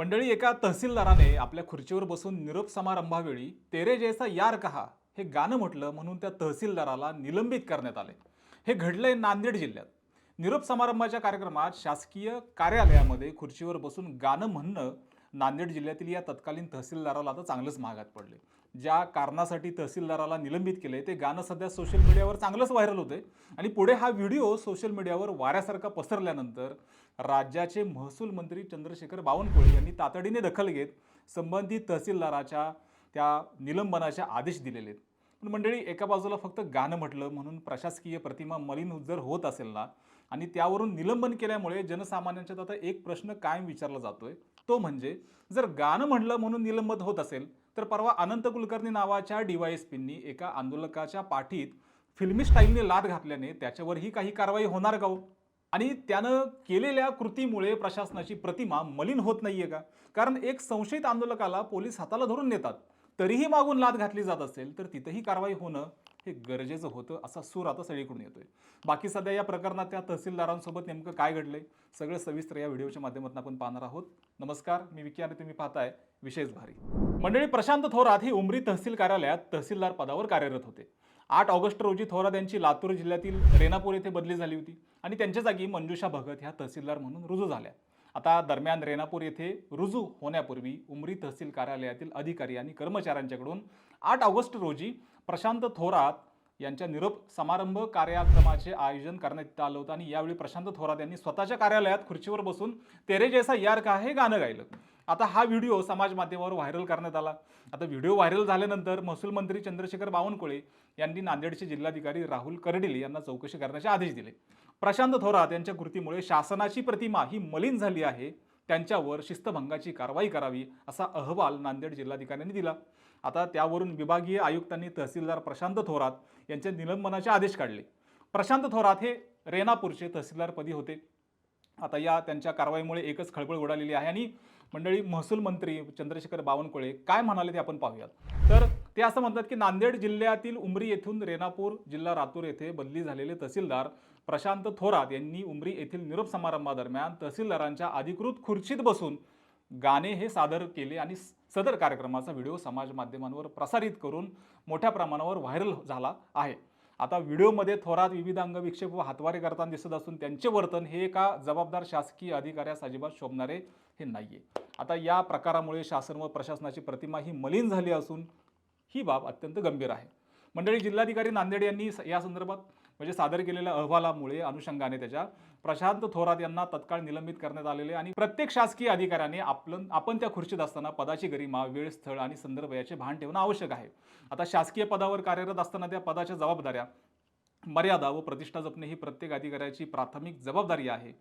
मंडळी एका तहसीलदाराने आपल्या खुर्चीवर बसून निरोप समारंभावेळी तेरे जैसा यार कहा हे गाणं म्हटलं म्हणून त्या तहसीलदाराला निलंबित करण्यात आले. हे घडलंय नांदेड जिल्ह्यात. निरोप समारंभाच्या कार्यक्रमात शासकीय कार्यालयामध्ये खुर्चीवर बसून गाणं म्हणणं नांदेड जिल्ह्यातील या तत्कालीन तहसीलदाराला आता चांगलंच महागात पडले ज्या कारणासाठी तहसीलदाराला निलंबित केले ते गाणं सध्या सोशल मीडियावर चांगलंच व्हायरल होते आणि पुढे हा व्हिडिओ सोशल मीडियावर वाऱ्यासारखा पसरल्यानंतर राज्याचे महसूल मंत्री चंद्रशेखर बावनकुळे यांनी तातडीने दखल घेत संबंधित तहसीलदाराच्या त्या निलंबनाचे आदेश दिलेले आहेत पण मंडळी एका बाजूला फक्त गाणं म्हटलं म्हणून प्रशासकीय प्रतिमा मलिन जर होत असेल ना आणि त्यावरून निलंबन केल्यामुळे जनसामान्यांच्यात आता एक प्रश्न कायम विचारला जातोय तो म्हणजे जर गाणं म्हटलं म्हणून निलंबन होत असेल तर परवा अनंत कुलकर्णी नावाच्या डीवायएसपींनी एका आंदोलकाच्या पाठीत फिल्मी स्टाईलने लाद घातल्याने त्याच्यावरही काही कारवाई होणार का हो? आणि त्यानं केलेल्या कृतीमुळे प्रशासनाची प्रतिमा मलिन होत नाहीये का? कारण एक संशयित आंदोलकाला पोलीस हाताला धरून नेतात. तरीही मागून लाद घातली जात असेल तर तिथंही कारवाई होणं हे गरजेचं होतं असा सूर आता सगळीकडून येतोय. बाकी सध्या या प्रकरणात त्या तहसीलदारांसोबत नेमकं काय घडलंय सगळं सविस्तर या व्हिडिओच्या माध्यमातून आपण पाहणार आहोत. नमस्कार मी विकी आणि तुम्ही पाहताय विशेष भारी. मंडळी प्रशांत थोरात हे उमरी तहसील कार्यालयात तहसीलदार पदावर कार्यरत होते. आठ ऑगस्ट रोजी थोरात यांची लातूर जिल्ह्यातील रेणापूर येथे बदली झाली होती. आणि त्यांच्या जागी मंजुषा भगत ह्या तहसीलदार म्हणून रुजू झाल्या. आता दरम्यान रेणापूर येथे रुजू होण्यापूर्वी उमरी तहसील कार्यालयातील अधिकारी आणि कर्मचाऱ्यांच्याकडून आठ ऑगस्ट रोजी प्रशांत थोरात यांच्या निरोप समारंभ कार्यक्रमाचे आयोजन करण्यात आलं होतं. आणि यावेळी प्रशांत थोरात यांनी स्वतःच्या कार्यालयात खुर्चीवर बसून तेरे जैसा यार का हे गाणं गायलं. आता हा व्हिडिओ समाज माध्यमावर व्हायरल करण्यात आला. आता व्हिडिओ व्हायरल झाल्यानंतर महसूल मंत्री चंद्रशेखर बावनकुळे यांनी नांदेडचे जिल्हाधिकारी राहुल कर्डिल यांना चौकशी करण्याचे आदेश दिले. प्रशांत थोरात यांच्या कृतीमुळे शासनाची प्रतिमा ही मलिन झाली आहे. त्यांच्यावर शिस्तभंगाची कारवाई करावी असा अहवाल नांदेड जिल्हाधिकाऱ्यांनी दिला. आता त्यावरून विभागीय आयुक्तांनी तहसीलदार प्रशांत थोरात यांच्या निलंबनाचे आदेश काढले. प्रशांत थोरात हे रेणापूरचे तहसीलदारपदी होते. आता या त्यांच्या कारवाईमुळे एकच खळबळ उडालेली आहे आणि मंडळी महसूल मंत्री चंद्रशेखर बावनकुळे काय म्हणाले ते आपण पाहूयात. तर ते असं म्हणतात की नांदेड जिल्ह्यातील उमरी येथून रेणापूर जिल्हा रातूर येथे बदली झालेले तहसीलदार प्रशांत थोरात यांनी उमरी येथील निरोप समारंभादरम्यान तहसीलदारांच्या अधिकृत खुर्चीत बसून गाणे हे सादर केले आणि सदर कार्यक्रमाचा व्हिडिओ समाज माध्यमांवर प्रसारित करून मोठ्या प्रमाणावर व्हायरल झाला आहे. आता व्हिडिओमध्ये थोरात विविध अंगविक्षेप व हातवारे करताना दिसत असून त्यांचे वर्तन हे एका जबाबदार शासकीय अधिकाऱ्यास अजिबात शोभणारे हे नाही आहे आता या प्रकारामुळे शासन व प्रशासनाची प्रतिमा ही मलिन झाली असून ही बाब अत्यंत गंभीर आहे. मंडळी जिल्हाधिकारी नांदेड यांनी स- या संदर्भात म्हणजे सादर केलेल्या अहवालामुळे अनुषंगाने त्याच्या प्रशांत थोरात यांना तत्काळ निलंबित करण्यात आलेले आणि प्रत्येक शासकीय अधिकाऱ्याने आपलं आपण त्या खुर्चीत असताना पदाची गरिमा वेळ स्थळ आणि संदर्भ याचे भान ठेवणं आवश्यक आहे. आता शासकीय पदावर कार्यरत असताना त्या पदाच्या जबाबदाऱ्या मर्यादा व प्रतिष्ठा जपणे ही प्रत्येक अधिकाऱ्याची प्राथमिक जबाबदारी आहे.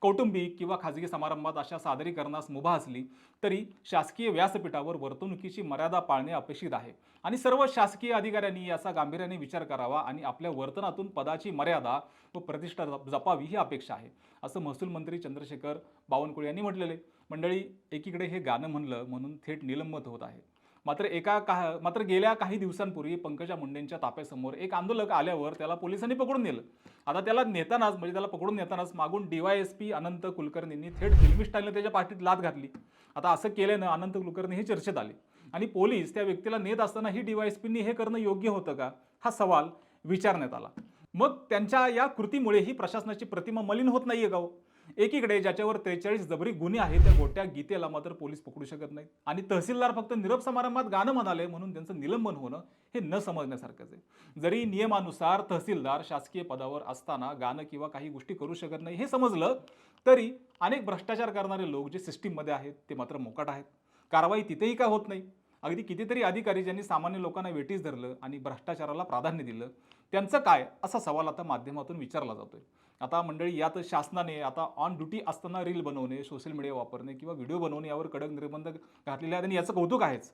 कौटुंबिक किंवा खाजगी समारंभात अशा सादरीकरणास मुभा असली तरी शासकीय व्यासपीठावर वर्तणुकीची मर्यादा पाळणे अपेक्षित आहे. आणि सर्व शासकीय अधिकाऱ्यांनी याचा गांभीर्याने विचार करावा आणि आपल्या वर्तनातून पदाची मर्यादा व प्रतिष्ठा जप- जपावी ही अपेक्षा आहे. असं महसूल मंत्री चंद्रशेखर बावनकुळे यांनी म्हटलेले मंडळी एकीकडे हे गाणं म्हणलं म्हणून थेट निलंबित होत आहे. मात्र एका का मात्र गेल्या काही दिवसांपूर्वी पंकजा मुंडेंच्या ताप्यासमोर एक आंदोलक आल्यावर त्याला पोलिसांनी पकडून नेलं. आता त्याला नेतानाच म्हणजे त्याला पकडून नेतानाच मागून डीवायएसपी अनंत कुलकर्णींनी थेट फिल्मी स्टाईलने त्याच्या पाठीत लात घातली. आता असं केल्यानं अनंत कुलकर्णी हे चर्चेत आले. आणि पोलीस त्या व्यक्तीला नेत असताना ही डीवायएसपींनी हे करणं योग्य होतं का? हा सवाल विचारण्यात आला. मग त्यांच्या या कृतीमुळे ही प्रशासनाची प्रतिमा मलिन होत नाहीये का हो? एकीकडे ज्याच्यावर त्रेचाळीस जबरी गुन्हे आहेत त्या गोट्या गीतेला मात्र पोलीस पकडू शकत नाहीत. आणि तहसीलदार फक्त निरप समारंभात गाणं म्हणाले म्हणून त्यांचं निलंबन होणं हे न समजण्यासारखंच आहे. जरी नियमानुसार तहसीलदार शासकीय पदावर असताना गाणं किंवा काही गोष्टी करू शकत नाही हे समजलं तरी अनेक भ्रष्टाचार करणारे लोक जे सिस्टीममध्ये आहेत ते मात्र मोकाट आहेत. कारवाई तिथेही का होत नाही? अगदी कितीतरी अधिकारी ज्यांनी सामान्य लोकांना वेटीस धरलं आणि भ्रष्टाचाराला प्राधान्य दिलं त्यांचं काय? असा सवाल आता माध्यमातून विचारला जातोय. आता मंडळी यात शासनाने आता ऑन ड्युटी असताना रील बनवणे सोशल मीडिया वापरणे किंवा व्हिडिओ बनवणे यावर कडक निर्बंध घातलेले आहेत आणि याचं कौतुक आहेच.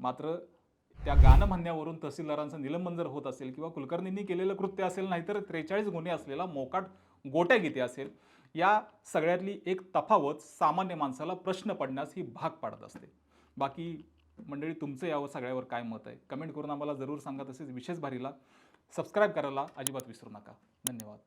मात्र त्या गाणं म्हणण्यावरून तहसीलदारांचं निलंबन जर होत असेल किंवा कुलकर्णींनी केलेलं कृत्य असेल नाहीतर त्रेचाळीस गुन्हे असलेला मोकाट गोट्या गीते असेल या सगळ्यातली एक तफावत सामान्य माणसाला प्रश्न पडण्यास ही भाग पाडत असते. बाकी मंडळी तुमचं यावं सगळ्यावर काय मत आहे? कमेंट करून आम्हाला जरूर सांगा तसेच विशेष भारीला सबस्क्राईब करायला अजिबात विसरू नका. धन्यवाद.